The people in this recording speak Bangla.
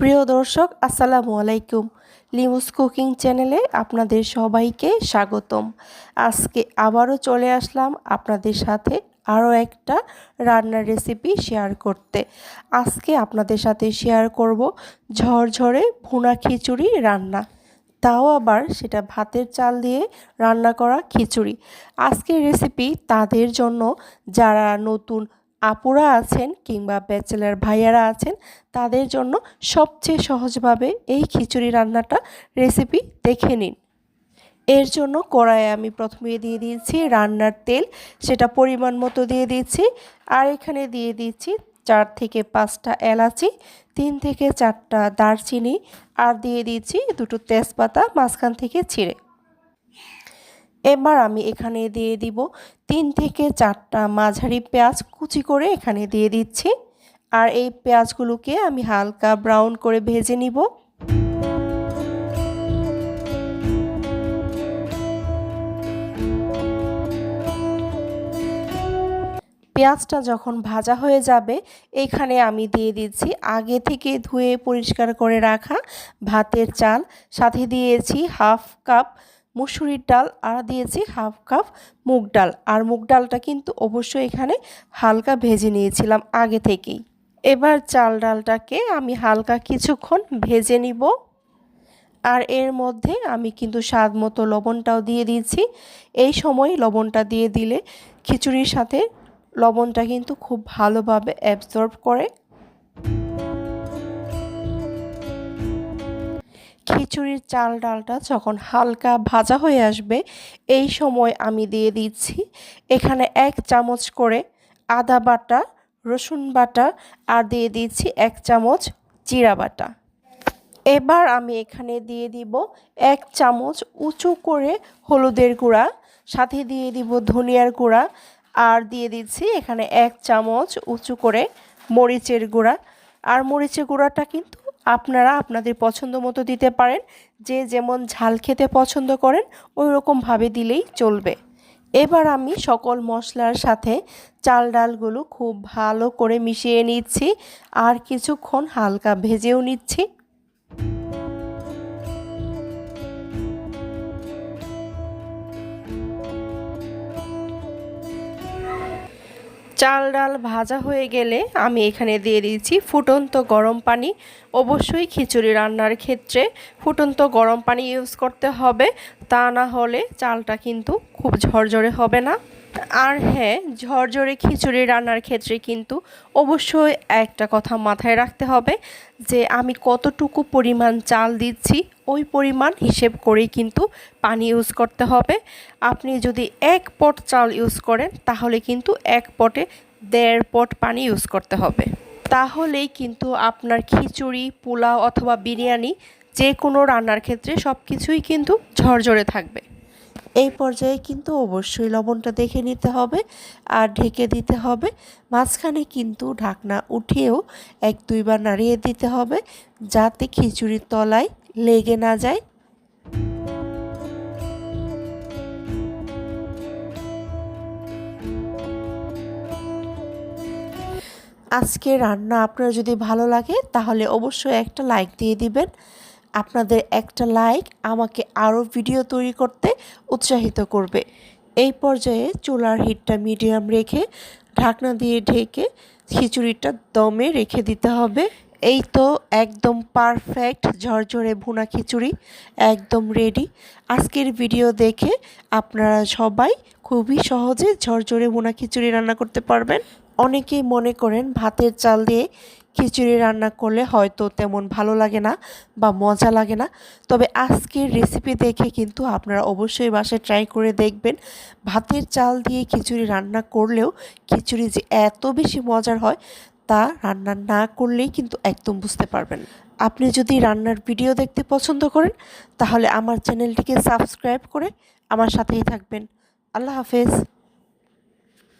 প্রিয় দর্শক, আসসালামু আলাইকুম। লিমুস কুকিং চ্যানেলে আপনাদের সবাইকে স্বাগতম। আজকে আবারও চলে আসলাম আপনাদের সাথে আরও একটা রান্নার রেসিপি শেয়ার করতে। আজকে আপনাদের সাথে শেয়ার করব ঝরঝরে ভুনা খিচুড়ি রান্না। তাও আবার সেটা ভাতের চাল দিয়ে রান্না করা খিচুড়ি। আজকের রেসিপি তাদের জন্য, যারা নতুন আপুরা আছেন কিংবা ব্যাচেলার ভাইয়ারা আছেন, তাদের জন্য সবচেয়ে সহজভাবে এই খিচুড়ি রান্নাটা রেসিপি দেখে নিন। এর জন্য কড়াইয়ে আমি প্রথমে দিয়ে দিয়েছি রান্নার তেল, সেটা পরিমাণ মতো দিয়ে দিচ্ছি আর এখানে দিয়ে দিচ্ছি চার থেকে পাঁচটা এলাচি, তিন থেকে চারটা দারচিনি, আর দিয়ে দিচ্ছি দুটো তেজপাতা, মাঝখান থেকে ছিঁড়ে। এবার আমি এখানে দিয়ে দিব তিন থেকে চারটা মাঝারি পেঁয়াজ কুচি করে এখানে দিয়ে দিচ্ছি। আর এই পেঁয়াজগুলোকে আমি হালকা ব্রাউন করে ভেজে নিব। পেঁয়াজটা যখন ভাজা হয়ে যাবে, এখানে আমি দিয়ে দিচ্ছি আগে থেকে ধুয়ে পরিষ্কার করে রাখা ভাতের চাল। সাথে দিয়েছি হাফ কাপ মুসুরির ডাল, আর দিয়েছি হাফ কাপ মুগ ডাল। আর মুগ ডালটা কিন্তু অবশ্যই এখানে হালকা ভেজে নিয়েছিলাম আগে থেকেই। এবার চাল ডালটাকে আমি হালকা কিছুক্ষণ ভেজে নিব। আর এর মধ্যে আমি কিন্তু স্বাদ মতো লবণটাও দিয়ে দিয়েছি। এই সময় লবণটা দিয়ে দিলে খিচুড়ির সাথে লবণটা কিন্তু খুব ভালোভাবে অ্যাবজর্ব করে। খিচুড়ির চাল ডালটা যখন হালকা ভাজা হয়ে আসবে, এই সময় আমি দিয়ে দিচ্ছি এখানে এক চামচ করে আদা বাটা, রসুন বাটা আর দিয়ে দিচ্ছি এক চামচ জিরা বাটা। এবার আমি এখানে দিয়ে দিব এক চামচ উঁচু করে হলুদের গুঁড়া, সাথে দিয়ে দিব ধনিয়ার গুঁড়া আর দিয়ে দিচ্ছি এখানে এক চামচ উঁচু করে মরিচের গুঁড়া। আর মরিচের গুঁড়াটা কিন্তু আপনারা আপনাদের পছন্দ মতো দিতে পারেন। যে যেমন ঝাল খেতে পছন্দ করেন ওই রকমভাবে দিলেই চলবে। এবার আমি সকল মশলার সাথে চাল ডালগুলো খুব ভালো করে মিশিয়ে নিচ্ছি। আর কিছুক্ষণ হালকা ভেজেও নিচ্ছি। চাল ডাল ভাজা হয়ে গেলে আমি এখানে দিয়ে দিয়েছি ফুটন্ত গরম পানি। অবশ্যই খিচুড়ি রান্নার ক্ষেত্রে ফুটন্ত গরম পানি ইউজ করতে হবে। তা না হলে চালটা কিন্তু খুব ঝরঝরে হবে না। আর হ্যাঁ ঝরঝরে খিচুড়ি রান্নার ক্ষেত্রে কিন্তু অবশ্যই একটা কথা মাথায় রাখতে হবে যে আমি কতটুকু পরিমাণ চাল দিচ্ছি, ওই পরিমাণ হিসেব করেই কিন্তু পানি ইউজ করতে হবে। আপনি যদি এক পট চাল ইউজ করেন, তাহলে কিন্তু এক পটে দেড় পট পানি ইউজ করতে হবে। তাহলেই কিন্তু আপনার খিচুড়ি, পোলাও অথবা বিরিয়ানি যে কোনো রান্নার ক্ষেত্রে সব কিছুই কিন্তু ঝরঝরে থাকবে। এই পর্যায়ে কিন্তু অবশ্যই লবণটা দেখে নিতে হবে আর ঢেকে দিতে হবে। মাঝখানে কিন্তু ঢাকনা উঠিয়েও এক দুইবার নাড়িয়ে দিতে হবে যাতে খিচুড়ির তলায় লেগে না যায়। আজকে রান্না আপনার যদি ভালো লাগে তাহলে অবশ্যই একটা লাইক দিয়ে দিবেন। আপনাদের একটা লাইক আমাকে আরও ভিডিও তৈরি করতে উৎসাহিত করবে। এই পর্যায়ে চুলার হিটটা মিডিয়াম রেখে ঢাকনা দিয়ে ঢেকে খিচুড়িটা দমে রেখে দিতে হবে। এই তো একদম পারফেক্ট ঝরঝরে ভুনা খিচুড়ি, একদম রেডি আজকের ভিডিও দেখে আপনারা সবাই খুবই সহজে ঝরঝরে ভুনা খিচুড়ি রান্না করতে পারবেন। অনেকেই মনে করেন ভাতের চাল দিয়ে খিচুড়ি রান্না করলে হয়তো তেমন ভালো লাগে না বা মজা লাগে না। তবে আজকের রেসিপি দেখে কিন্তু আপনারা অবশ্যই বাসায় ট্রাই করে দেখবেন। ভাতের চাল দিয়ে খিচুড়ি রান্না করলেও খিচুড়ি যে এত বেশি মজার হয় তা রান্না না করলেই কিন্তু একদম বুঝতে পারবেন। আপনি যদি রান্নার ভিডিও দেখতে পছন্দ করেন, তাহলে আমার চ্যানেলটিকে সাবস্ক্রাইব করে আমার সাথেই থাকবেন। আল্লাহ হাফেজ।